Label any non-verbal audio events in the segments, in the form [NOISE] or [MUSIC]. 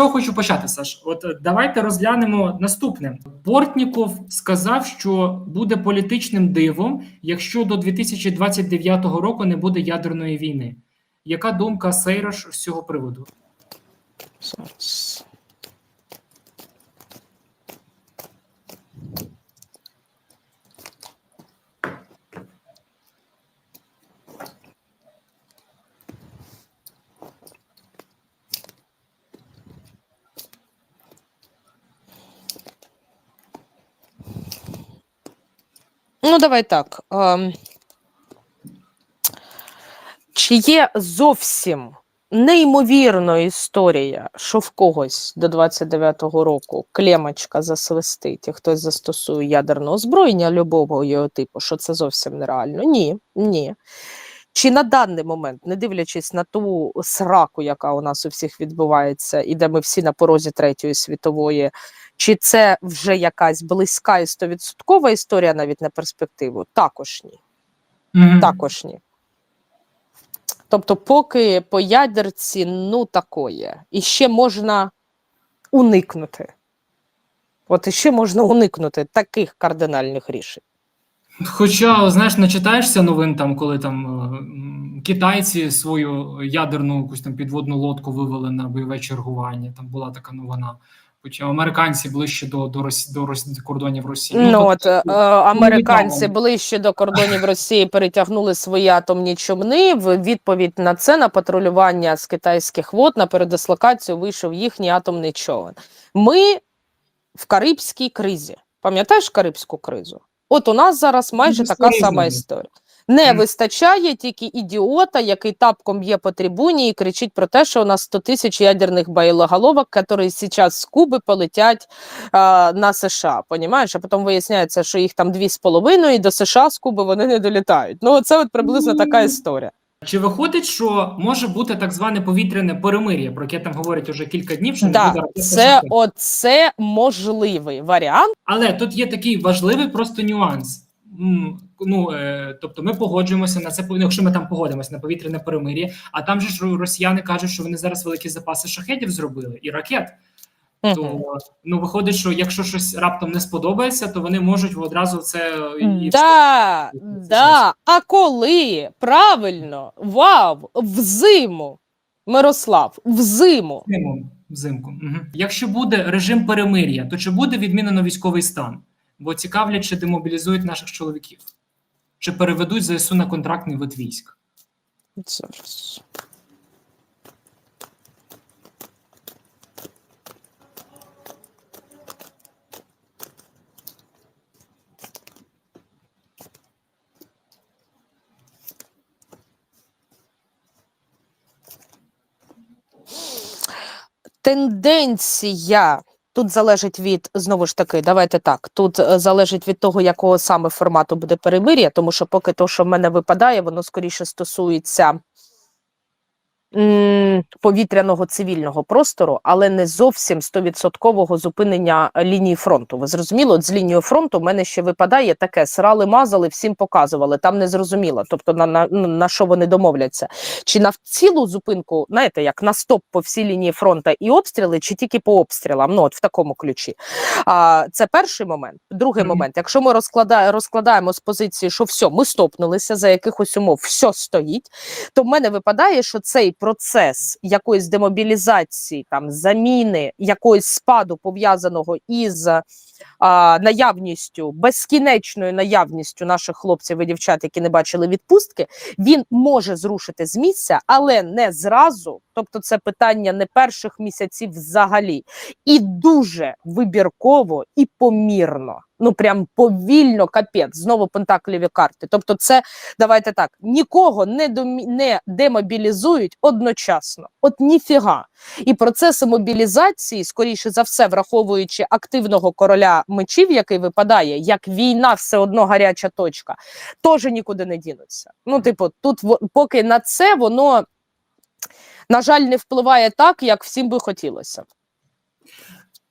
чого хочу почати, Саш? От е, давайте розглянемо наступне. Портніков сказав, що буде політичним дивом, якщо до 2029 року не буде ядерної війни. Яка думка Сейраш з цього приводу? Зараз. Ну, давай так. Чи є зовсім неймовірна історія, що в когось до 29-го року клемочка засвистить, і хтось застосує ядерне озброєння любого його типу, що це зовсім нереально? Ні, ні. Чи на даний момент, не дивлячись на ту сраку, яка у нас у всіх відбувається, і де ми всі на порозі третьої світової, чи це вже якась близька і стовідсоткова історія навіть на перспективу? Також ні. Мгм. Також ні. Тобто, поки по ядерці, ну такое. І ще можна уникнути. От іще можна уникнути таких кардинальних рішень. Хоча, знаєш, начитаєшся новин там, коли там е, китайці свою ядерну якусь там підводну лодку вивели на бойове чергування. Там була така новина. Хоча американці ближче до, до, Росі, до, Росі, до кордонів Росії. Ну, тобто, от е, американці ближче до кордонів Росії перетягнули свої атомні човни. В відповідь на це на патрулювання з китайських вод на передислокацію вийшов їхній атомний човен. Ми в Карибській кризі. Пам'ятаєш Карибську кризу? От у нас зараз майже Ну, така сама історія. Не вистачає тільки ідіота, який тапком б'є по трибуні і кричить про те, що у нас 100 тисяч ядерних боєголовок, які зараз з Куби полетять а, на США. Понімаєш? А потім виясняється, що їх там дві з половиною, і до США з Куби вони не долітають. Ну, це от приблизно така історія. Чи виходить, що може бути так зване повітряне перемир'я, про яке там говорять уже кілька днів, що не буде це оце можливий варіант. Але тут є такий важливий просто нюанс. Ну, е, тобто ми погоджуємося на це, ну, якщо ми там погодимося на повітряне перемир'я, а там же ж росіяни кажуть, що вони зараз великі запаси шахедів зробили і ракет. То ну виходить, що якщо щось раптом не сподобається, то вони можуть одразу це і Да, да. А коли? Правильно, вау, взиму. Мирослав. Взиму, взимку. Угу. Якщо буде режим перемир'я, то чи буде відмінено військовий стан? Бо цікавлять, чи демобілізують наших чоловіків, чи переведуть ЗСУ на контрактний вид військ. Зараз. Тенденція тут залежить від знову ж таки, давайте так. Тут е, залежить від того, якого саме формату буде перемир'я, тому що поки то, що в мене випадає, воно скоріше стосується повітряного цивільного простору, але не зовсім стовідсоткового зупинення е, лінії фронту. Ви зрозуміло, От з лінією фронту в мене ще випадає таке: срали, мазали, всім показували. Там не зрозуміло, тобто на, на, на що вони домовляться. Чи на цілу зупинку, знаєте, як на стоп по всій лінії фронту і обстріли, чи тільки по обстрілам? Ну от в такому ключі. А, це перший момент. Другий Мгм. момент, якщо ми розкладаємо, розкладаємо з позиції, що все, ми стопнулися за якихось умов, все стоїть, то в мене випадає, що цей процес якоїсь демобілізації, там заміни, якогось спаду пов'язаного із а, наявністю, безкінечною наявністю наших хлопців і дівчат, які не бачили відпустки, він може зрушити з місця, але не зразу. Тобто, це питання не перших місяців взагалі, і дуже вибірково і помірно. Ну прям повільно, капець, знову пентакліві карти. Тобто, це давайте так: нікого не домі... не демобілізують одночасно. От ніфіга. І процеси мобілізації, скоріше за все, враховуючи активного короля мечів, який випадає, як війна, все одно гаряча точка, теж нікуди не дінуться. Ну, типу, тут поки на це воно, на жаль, не впливає так, як всім би хотілося.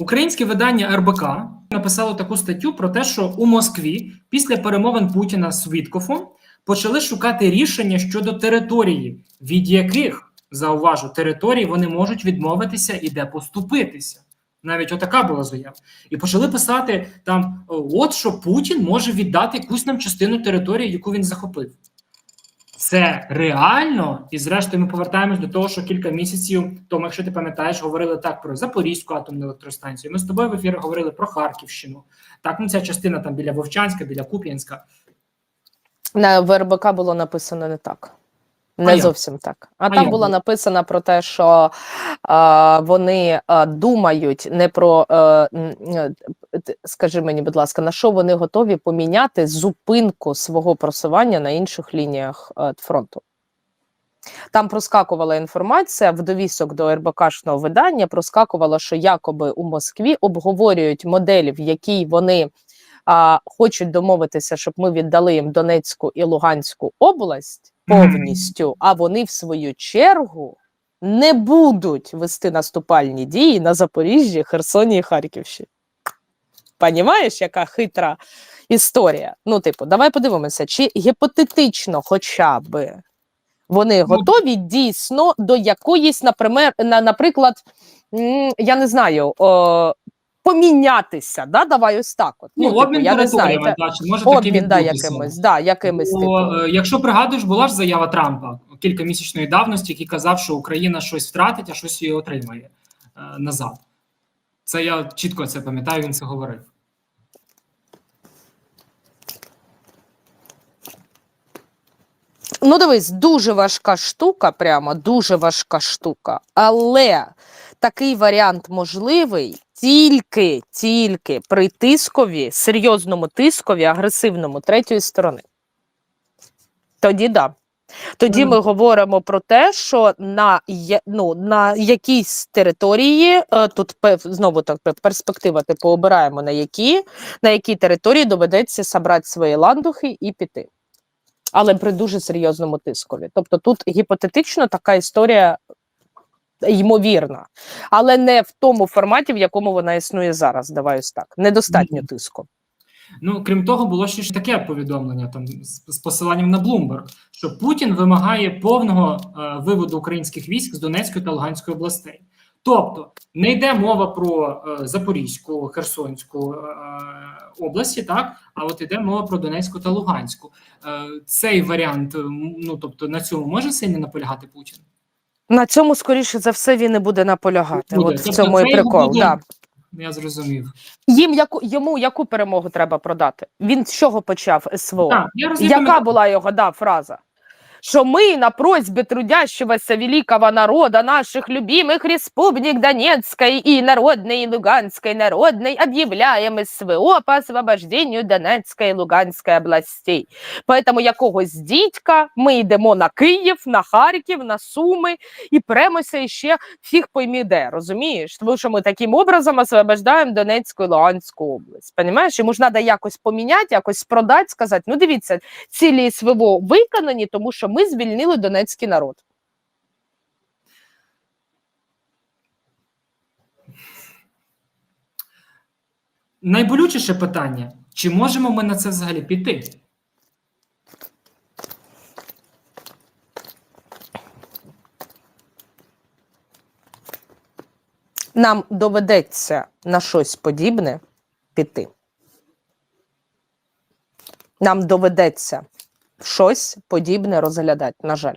Українське видання РБК написало таку статтю про те, що у Москві після перемовин Путіна з Віткофом почали шукати рішення щодо території, від яких зауважу, територій вони можуть відмовитися і де поступитися. Навіть отака була заява. І почали писати там: от що Путін може віддати якусь нам частину території, яку він захопив. Це реально, і зрештою ми повертаємось до того, що кілька місяців тому, якщо ти пам'ятаєш, говорили так про Запорізьку атомну електростанцію. Ми з тобою в ефірі говорили про Харківщину. Так, ну ця частина там біля Вовчанська, біля Куп'янська. На ВРБК було написано не так. А Не як? зовсім так. А, А там як було було? написано про те, що а, вони а, думають не про, е, е, скажи мені, будь ласка, на що вони готові поміняти зупинку свого просування на інших лініях е, фронту. Там проскакувала інформація в довісок до РБКшного видання. Проскакувало, що якоби у Москві обговорюють модель, в якій вони а, хочуть домовитися, щоб ми віддали їм Донецьку і Луганську область. Повністю, а вони в свою чергу не будуть вести наступальні дії на Запоріжжі, Херсоні і Харківщині. Понімаєш, яка хитра історія? Ну, типу, давай подивимося, чи гіпотетично хоча б вони Ну, готові дійсно до якоїсь, например, наприклад, я не знаю, о, помінятися. Да? Давай ось так. От. Ну, типу, обмін не територіями, може обмін да, якимось, да, якимось Бо, типу. е, якщо пригадуєш, була ж заява Трампа кількамісячної давності, який казав, що Україна щось втратить, а щось її отримає е, назад. Це я чітко це пам'ятаю, він це говорив. Ну, дивись, дуже важка штука, прямо дуже важка штука. Але такий варіант можливий тільки, тільки при тискові, серйозному тискові, агресивному третьої сторони. Тоді да. Тоді Мгм. ми говоримо про те, що на, ну, на якійсь території, е, тут знову так перспектива, типу, обираємо на які, на якій території доведеться собрати свої ландухи і піти але при дуже серйозному тискові. Тобто тут гіпотетично така історія ймовірна, але не в тому форматі, в якому вона існує зараз. Давай ось так. Недостатньо тиску. Ну, крім того, було ще ж таке повідомлення там з, посиланням на Bloomberg, що Путін вимагає повного е, виводу українських військ з Донецької та Луганської областей. Тобто не йде мова про е, Запорізьку, Херсонську е, області, так а от йде мова про Донецьку та Луганську. Е, цей варіант, е, ну тобто на цьому може сильно наполягати Путін? На цьому, скоріше за все, він і буде наполягати. Буде. От в Тобто цьому і прикол. буде- Да. Я зрозумів. Їм яку йому яку перемогу треба продати? Він з чого почав СВО? Так, я Яка була його да, фраза? Что мы на просьбе трудящегося великого народа наших любимых республик Донецкой и Народной и Луганской Народной объявляем СВО по освобождению Донецкой и Луганской областей. Поэтому якогось дідька ми йдемо на Київ, на Харків, на Суми і премося іще фіг поймі де, розумієш? Тому що ми таким образом освобождаємо Донецьку і Луганську область. Понимаєш? Йому ж треба якось поміняти, якось продати, сказати, ну дивіться, цілі СВО виконані, тому що ми звільнили донецький народ. Найболючіше питання: чи можемо ми на це взагалі піти? Нам доведеться на щось подібне піти. Нам доведеться щось подібне розглядати, на жаль.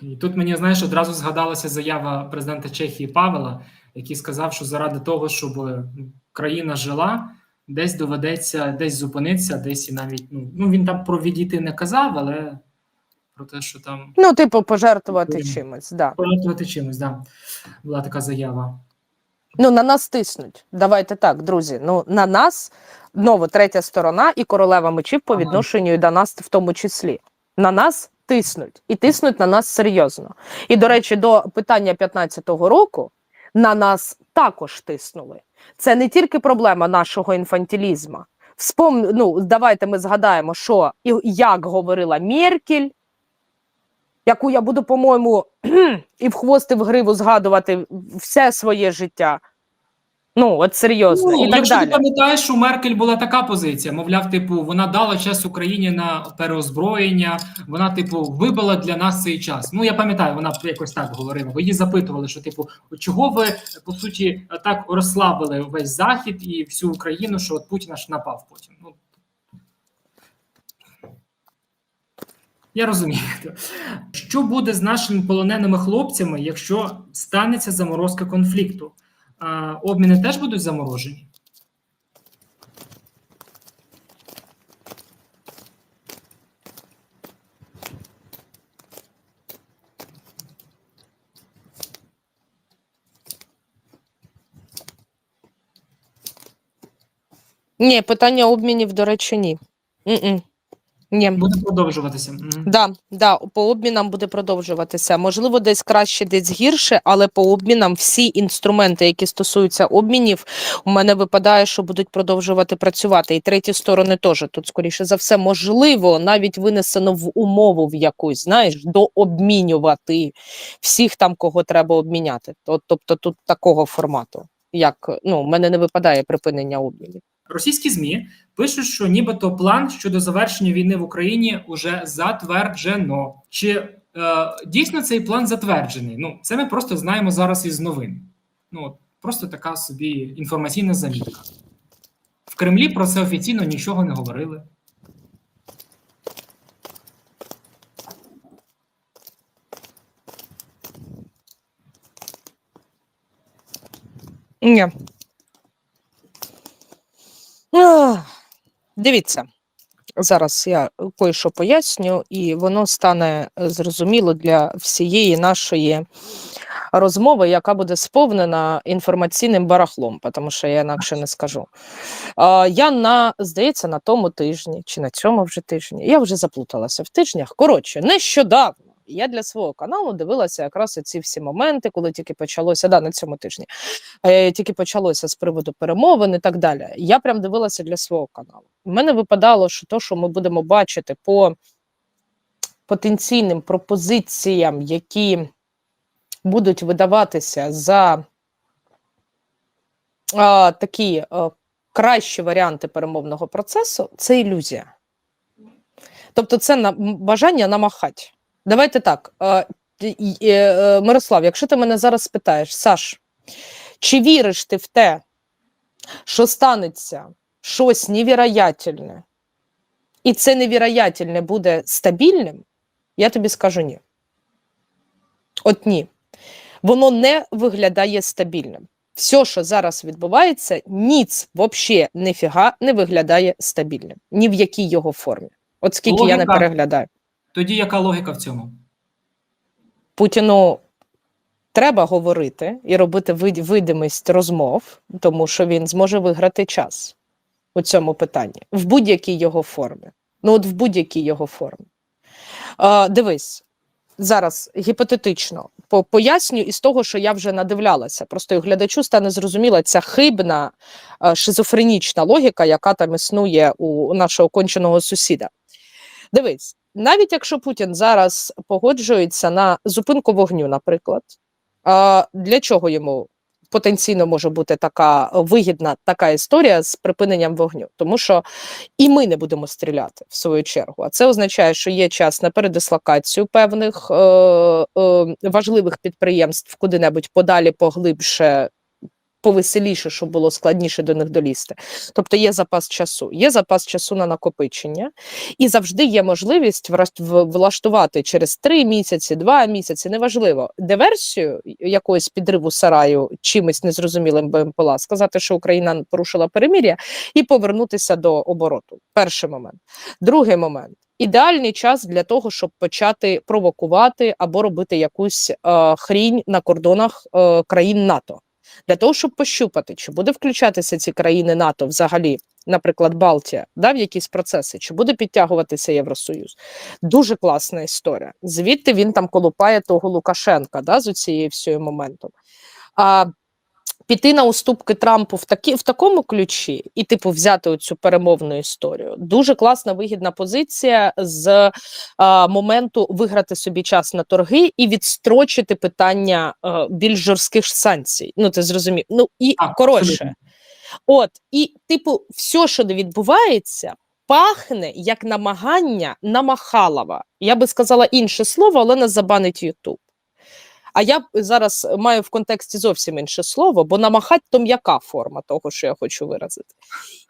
І тут мені знаєш, одразу згадалася заява президента Чехії Павела, який сказав, що заради того, щоб ну, країна жила, десь доведеться десь зупинитися, десь і навіть ну, ну він там про відійти не казав, але про те, що там Ну, типу, пожертвувати чимось. Да. пожертвувати чимось, да, була така заява. Ну, на нас тиснуть. Давайте так, друзі. Ну, на нас знову третя сторона і королева мечів по відношенню і до нас в тому числі. На нас тиснуть і тиснуть на нас серйозно. І, до речі, до питання 15-го року на нас також тиснули. Це не тільки проблема нашого інфантилізму. Вспом... Ну, давайте ми згадаємо, що і як говорила Меркель, яку я буду, по-моєму, [CLEARS THROAT] і в хвост, і в гриву згадувати все своє життя. Ну, от серйозно, Ну, і так якщо ти далі. пам'ятаєш, у Меркель була така позиція. Мовляв, типу, вона дала час Україні на переозброєння. Вона, типу, вибила для нас цей час. Ну я пам'ятаю, вона якось так говорила. Бо її запитували, що типу, чого ви по суті так розслабили весь захід і всю Україну, що от Путін аж напав потім. Ну я розумію. Що буде з нашими полоненими хлопцями, якщо станеться заморозка конфлікту? А, обміни теж будуть заморожені? Ні, питання обмінів, до речі, ні. М-м. Ні. Буде продовжуватися. Да, да, по обмінам буде продовжуватися. Можливо, десь краще, десь гірше, але по обмінам всі інструменти, які стосуються обмінів, у мене випадає, що будуть продовжувати працювати. І треті сторони теж тут, скоріше за все, можливо, навіть винесено в умову в якусь, знаєш, дообмінювати всіх там, кого треба обміняти. Тобто тут такого формату. Як ну, в мене не випадає припинення обмінів. Російські змі пишуть, що нібито план щодо завершення війни в Україні уже затверджено. Чи е, дійсно цей план затверджений? Ну це ми просто знаємо зараз із новин. Ну просто така собі інформаційна замітка. В Кремлі про це офіційно нічого не говорили. Ні. Ах, Дивіться, зараз я кое-що поясню, і воно стане е, зрозуміло для всієї нашої розмови, яка буде сповнена інформаційним барахлом, тому що я інакше не скажу. Я на, здається, на тому тижні чи на цьому вже тижні. Я вже заплуталася в тижнях. Коротше, нещодавно я для свого каналу дивилася якраз ці всі моменти, коли тільки почалося да, на цьому тижні. Е, тільки почалося з приводу перемовин і так далі. Я прям дивилася для свого каналу. У мене випадало, що то, що ми будемо бачити по потенційним пропозиціям, які будуть видаватися за а, такі а, кращі варіанти перемовного процесу, це ілюзія. Тобто, це на, бажання намахати. Давайте так. е, е, Мирослав, якщо ти мене зараз спитаєш, Саш, чи віриш ти в те, що станеться щось невіроятельне, і це невіроятельне буде стабільним, я тобі скажу ні. От ні. Воно не виглядає стабільним. Все, що зараз відбувається, ніц взагалі ніфіга не виглядає стабільним. Ні в якій його формі. От скільки я не переглядаю. Тоді яка логіка в цьому? Путіну треба говорити і робити видимість розмов, тому що він зможе виграти час у цьому питанні в будь-якій його формі. Ну, от в будь-якій його формі. А, дивись, зараз гіпотетично поясню із того, що я вже надивлялася. Просто і глядачу стане зрозуміла ця хибна е, шизофренічна логіка, яка там існує у нашого конченого сусіда. Дивись, навіть якщо Путін зараз погоджується на зупинку вогню, наприклад, для чого йому потенційно може бути така вигідна така історія з припиненням вогню? Тому що і ми не будемо стріляти в свою чергу. А це означає, що є час на передислокацію певних е, е, важливих підприємств куди-небудь подалі, поглибше. Повеселіше, щоб було складніше до них долізти. Тобто є запас часу, є запас часу на накопичення, і завжди є можливість влаштувати через три місяці, два місяці, неважливо, диверсію якогось підриву сараю чимось незрозумілим БМПЛА, сказати, що Україна порушила перемир'я, і повернутися до обороту. Перший момент. Другий момент. Ідеальний час для того, щоб почати провокувати або робити якусь е, хрінь на кордонах е, країн НАТО. Для того, щоб пощупати, чи буде включатися ці країни НАТО взагалі, наприклад, Балтія, да, в якісь процеси, чи буде підтягуватися Євросоюз. Дуже класна історія. Звідти він там колупає того Лукашенка да, з цією всією моментом. А піти на уступки Трампу в такі в такому ключі, і типу взяти оцю перемовну історію. Дуже класна вигідна позиція з а, моменту виграти собі час на торги і відстрочити питання а, більш жорстких санкцій. Ну ти зрозумів. Ну і Так, коротше, абсолютно. от і типу, все, що не відбувається. Пахне як намагання на Махалова. Я би сказала інше слово, але не забанить Ютуб. А я зараз маю в контексті зовсім інше слово, бо намахать то м'яка форма того, що я хочу виразити.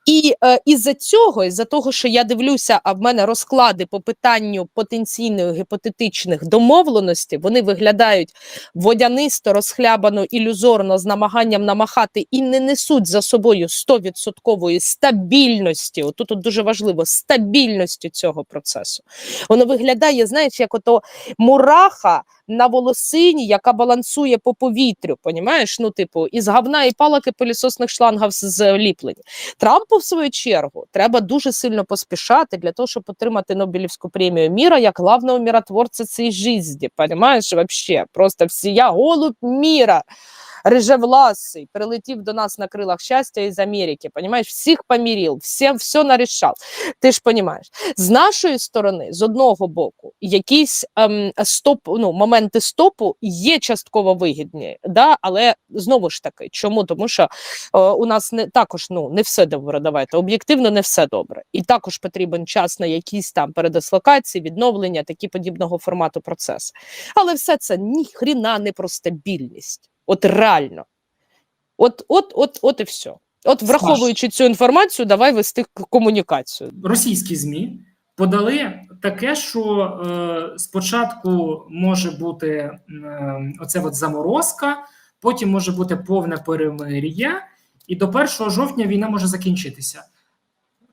І е, із-за цього, із-за того, що я дивлюся, а в мене розклади по питанню потенційних гіпотетичних домовленостей, вони виглядають водянисто, розхлябано, ілюзорно з намаганням намахати і не несуть за собою 100% стабільності. Отут от дуже важливо стабільності цього процесу. Воно виглядає, знаєш, як ото мураха на волосині, яка балансує по повітрю, понімаєш? Ну, типу, із говна і палаки пилісосних шлангів зліплені. Трампу, в свою чергу, треба дуже сильно поспішати для того, щоб отримати Нобелівську премію міра як главного міротворця цієї житті. Понімаєш, вообще, просто всі я голуб міра. Рижевласий прилетів до нас на крилах щастя із Америки. Понімаєш, всіх помірів, все, все нарішав. Ти ж понімаєш, з нашої сторони, з одного боку, якісь ем, стоп, ну, моменти стопу є частково вигідні, да? але знову ж таки, чому? Тому що е, у нас не також ну не все добре. Давайте об'єктивно не все добре, і також потрібен час на якісь там передислокації, відновлення, такі подібного формату процеси. Але все це ніхріна не про стабільність. От реально, от, от, от, от і все. От, враховуючи цю інформацію, давай вести комунікацію. російські ЗМІ подали таке, що е, спочатку може бути е, оце от заморозка, потім може бути повне перемир'я, і до 1 жовтня війна може закінчитися.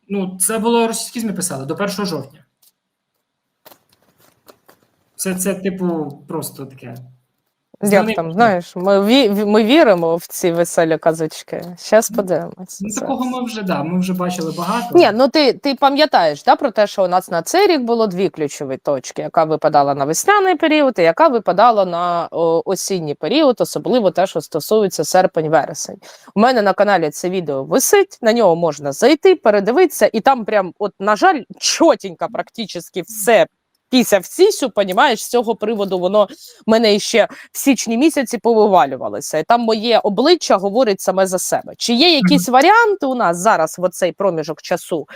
Ну, це було російські ЗМІ писали до 1 жовтня. Це, це типу, просто таке. Як там, знаєш, ми, ві, ми віримо в ці веселі казочки. Зараз подивимося. Ну, такого ми вже да, ми вже бачили багато. Ні, ну ти, ти пам'ятаєш да, про те, що у нас на цей рік було дві ключові точки, яка випадала на весняний період і яка випадала на о, осінній період, особливо те, що стосується серпень-вересень. У мене на каналі це відео висить, на нього можна зайти, передивитися, і там прям, от, на жаль, чотенько практично все. Після всісю понімаєш, з цього приводу воно мене ще в січні місяці повивалювалося. І там моє обличчя говорить саме за себе. Чи є якісь варіанти у нас зараз в оцей проміжок часу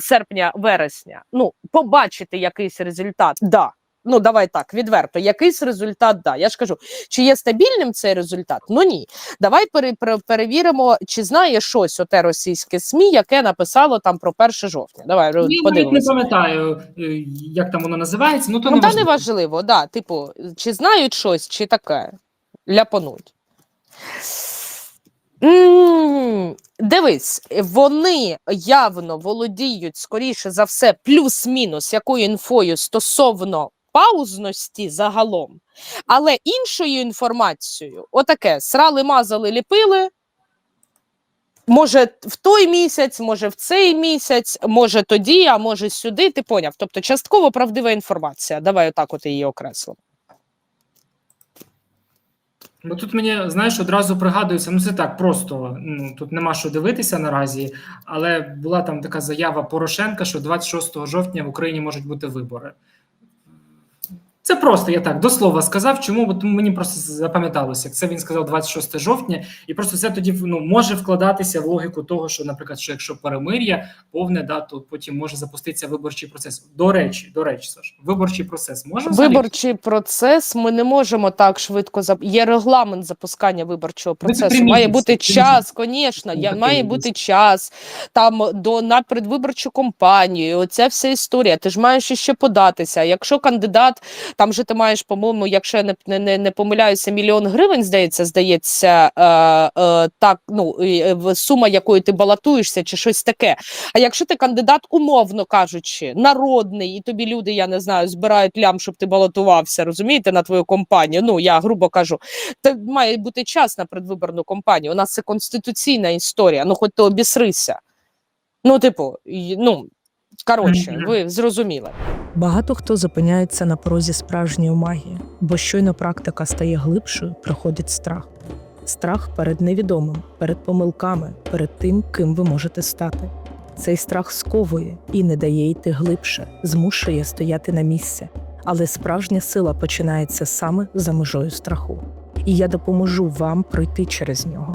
серпня-вересня? Ну, побачити якийсь результат? Да. Ну, давай так, відверто, якийсь результат, да. Я ж кажу, чи є стабільним цей результат? Ну ні. Давай пере, пере- перевіримо, чи знає щось оте російське СМІ, яке написало там про 1 жовтня. Давай Ну, я навіть не пам'ятаю, е, як там воно називається. Ну, то Ну, не та важливо. да. Типу, чи знають щось, чи таке. Ляпануть. М, Дивись, вони явно володіють, скоріше за все, плюс-мінус якою інфою стосовно паузності загалом, але іншою інформацією, отаке, срали, мазали, ліпили. Може, в той місяць, може в цей місяць, може тоді, а може сюди. Ти поняв. Тобто, частково правдива інформація. Давай отак от її окреслимо. Бо тут мені, знаєш, одразу пригадується, ну це так просто. Ну тут нема що дивитися наразі, але була там така заява Порошенка, що 26 жовтня в Україні можуть бути вибори. Це просто я так до слова сказав. Чому? Бо мені просто запам'яталося, як це він сказав 26 жовтня, і просто це тоді ну, може вкладатися в логіку того, що, наприклад, що якщо перемир'я повне, да, то потім може запуститися виборчий процес. До речі, до речі, Саш, виборчий процес може взагалі? Виборчий процес ми не можемо так швидко зап... Є регламент запускання виборчого Ну, процесу. Має бути час, звісно. Ну, Я має бути час там до на предвиборчу кампанію. Оця вся історія. Ти ж маєш іще податися. Якщо кандидат, там же ти маєш, по-моєму, якщо я не, не, не, помиляюся, мільйон гривень, здається, здається, е, е, так, ну е, сума, якою ти балотуєшся, чи щось таке. А якщо ти кандидат, умовно кажучи, народний, і тобі люди, я не знаю, збирають лям, щоб ти балотувався, розумієте, на твою компанію. Ну я грубо кажу, то має бути час на предвиборну кампанію. У нас це конституційна історія. Ну, хоч ти обісрися. Ну, типу, ну коротше, ви зрозуміли. Багато хто зупиняється на порозі справжньої магії, бо щойно практика стає глибшою, приходить страх. страх перед невідомим, перед помилками, перед тим, ким ви можете стати. Цей страх сковує і не дає йти глибше, змушує стояти на місці. Але справжня сила починається саме за межою страху. І я допоможу вам пройти через нього.